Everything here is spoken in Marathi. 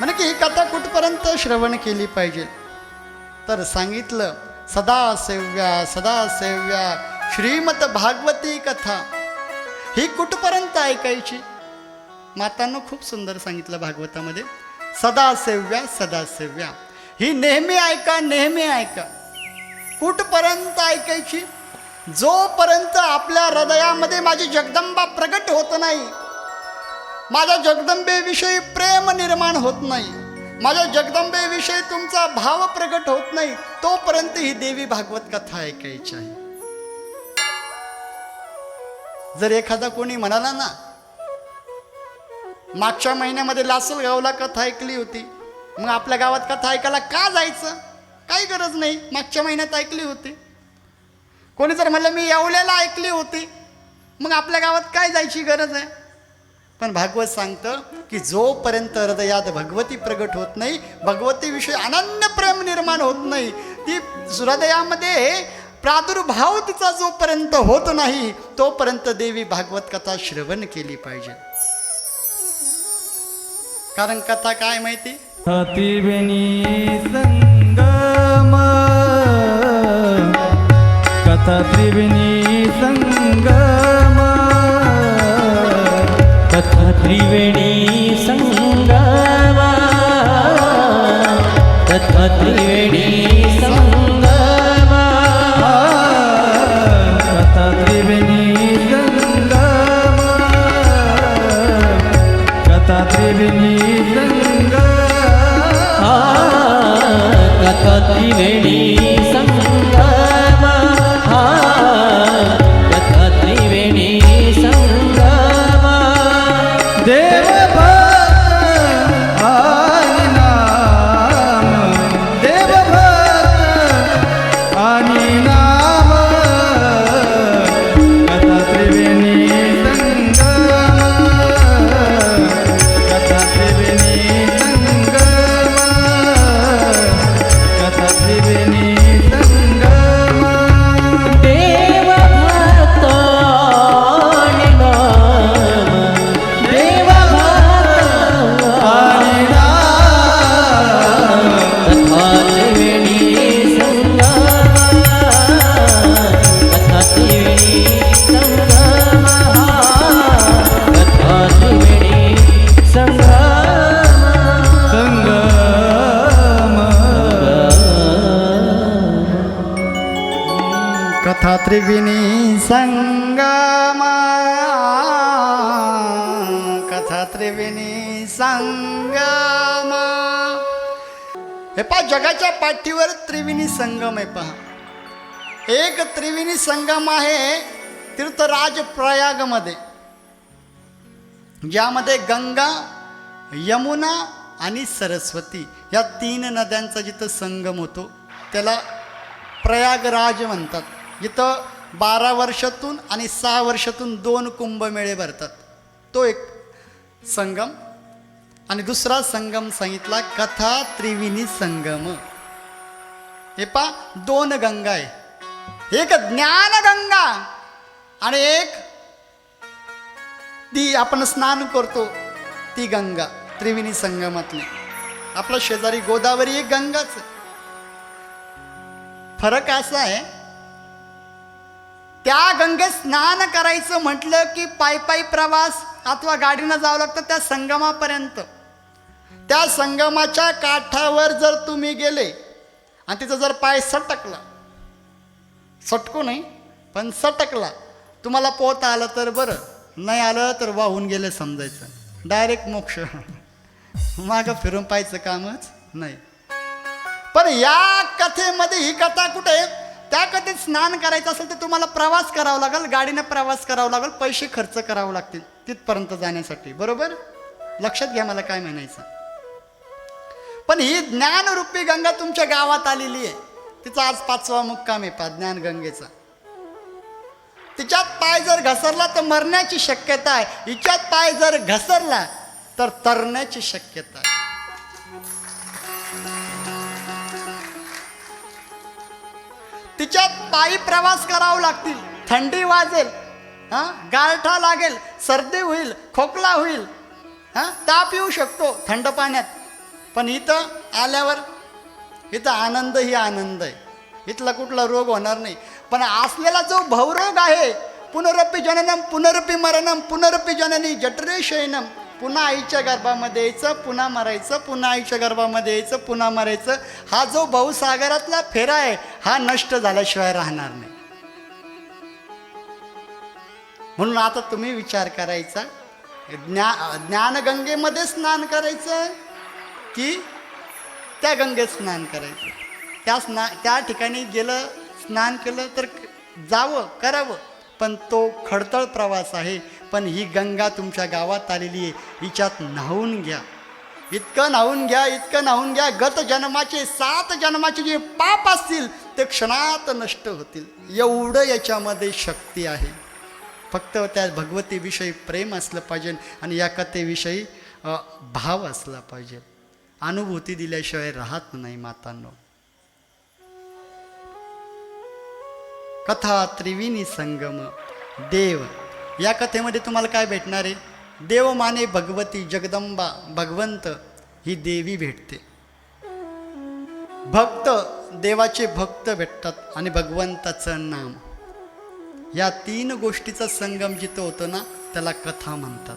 म्हणे की ही कथा कुठपर्यंत श्रवण केली पाहिजे? तर सांगितलं सदा सेव्या सदा सेव्या श्रीमत भागवती कथा ही कुठपर्यंत ऐकायची? मातांना खूप सुंदर सांगितलं भागवतामध्ये सदा सेव्या सदा सेव्या ही नेहमी ऐका नेहमी ऐका. कुठपर्यंत ऐकायची? जोपर्यंत आपल्या हृदयामध्ये माझी जगदंबा प्रगट होत नाही माझ्या जगदंबेविषयी प्रेम निर्माण होत नाही. माझ्या जगदंबेविषयी तुमचा भाव प्रगट होत नाही. तोपर्यंत ही देवी भागवत कथा ऐकायची आहे. जर एखादा कोणी म्हणाला ना मागच्या महिन्यामध्ये लासलगावला कथा ऐकली होती. मग आपल्या गावात कथा ऐकायला का जायचं? काही गरज नाही. मागच्या महिन्यात ऐकली होती. कोणी जर म्हणलं मी येवल्याला ऐकली होती. मग आपल्या गावात काय जायची गरज आहे? पण भागवत सांगतं की जोपर्यंत हृदयात भगवती प्रगट होत नाही भगवतीविषयी अनन्य प्रेम निर्माण होत नाही ती हृदयामध्ये प्रादुर्भाव तिचा जोपर्यंत होत नाही तोपर्यंत देवी भागवत कथा श्रवण केली पाहिजे. कारण कथा काय माहिती? संगम कथा त्रिवेणी संग त्रिवेणी सङ्गमा तथा त्रिवेणी सङ्गमा कथा त्रिवेणी संगम कथा त्रिवेणी संगम तथा त्रिवेणी सङ्गमा कथा त्रिविणी संगमा। कथा त्रिविणी संगमा। हे पहा जगाच्या पाठीवर त्रिविणी संगम आहे पहा. एक त्रिविणी संगम आहे तीर्थराज प्रयागमध्ये ज्यामध्ये गंगा यमुना आणि सरस्वती या तीन नद्यांचा जिथं संगम होतो त्याला प्रयागराज म्हणतात. जिथं बारा वर्षातून आणि सहा वर्षातून दोन कुंभमेळे भरतात. तो एक संगम आणि दुसरा संगम सांगितला कथा त्रिविणी संगम. हे पा दोन गंगा आहे. एक ज्ञानगंगा आणि एक ती आपण स्नान करतो ती गंगा त्रिवेणी संगमातली. आपला शेजारी गोदावरी एक गंगाच फरक असा आहे त्या गंगेत स्नान करायचं म्हटलं की पायी पायी प्रवास अथवा गाडीनं जावं लागतं त्या संगमापर्यंत. त्या संगमाच्या काठावर जर तुम्ही गेले आणि तिचा जर पाय सटकला सटकू नाही पण सटकला तुम्हाला पोहता आलं तर बरं नाही आलं तर वाहून गेले समजायचं. डायरेक्ट मोक्ष. मागं फिरून पाहायचं कामच नाही. पण या कथेमध्ये ही कथा कुठे? आहे? त्या कधी स्नान करायचं असेल तर तुम्हाला प्रवास करावा लागेल गाडीनं प्रवास करावा लागेल पैसे खर्च करावे लागतील तिथपर्यंत जाण्यासाठी बरोबर? लक्षात घ्या मला काय म्हणायचं. पण ही ज्ञानरूपी गंगा तुमच्या गावात आलेली आहे. तिचा आज पाचवा मुक्काम आहे पा ज्ञान गंगेचा तिच्यात पाय जर घसरला तर मरण्याची शक्यता आहे. हिच्यात पाय जर घसरला तर तरण्याची शक्यता आहे. तिच्यात पायी प्रवास करावा लागतील. थंडी वाजेल हा? गारठा लागेल सर्दी होईल खोकला होईल हा? ताप येऊ शकतो थंड पाण्यात. पण इथं आल्यावर इथं आनंद ही आनंद आहे. इथला कुठला रोग होणार नाही. पण असलेला जो भवरोग आहे पुनरपी जननम पुनरपी मरणम पुनरपी जननी जठरे शयनम पुन्हा आईच्या गर्भामध्ये यायचं पुन्हा मरायचं पुन्हा आईच्या गर्भामध्ये यायचं पुन्हा मरायचं. हा जो भाऊसागरातला फेरा आहे हा नष्ट झाल्याशिवाय राहणार नाही. म्हणून आता तुम्ही विचार करायचा. ज्ञा ज्ञानगंगेमध्ये स्नान करायचं की त्या गंगेत स्नान करायचं? त्या स्ना त्या ठिकाणी गेलं स्नान केलं तर जावं करावं. पण तो खडतळ प्रवास आहे. पण ही गंगा तुमच्या गावात आलेली आहे. हिच्यात न्हावून घ्या. इतकं न्हावून घ्या इतकं न्हावून घ्या. गत जन्माचे सात जन्माचे जे पाप असतील ते क्षणात नष्ट होतील. एवढं याच्यामध्ये शक्ती आहे. फक्त त्या भगवतीविषयी प्रेम असलं पाहिजे आणि या कथेविषयी भाव असला पाहिजे. अनुभूती दिल्याशिवाय राहत नाही मातांनो. कथा त्रिवेणी संगम देव या कथेमध्ये तुम्हाला काय भेटणार आहे? देव माने भगवती जगदंबा भगवंत ही देवी भेटते. भक्त देवाचे भक्त भेटतात आणि भगवंताचं नाम. या तीन गोष्टीचा संगम जिथं होतो ना त्याला कथा म्हणतात.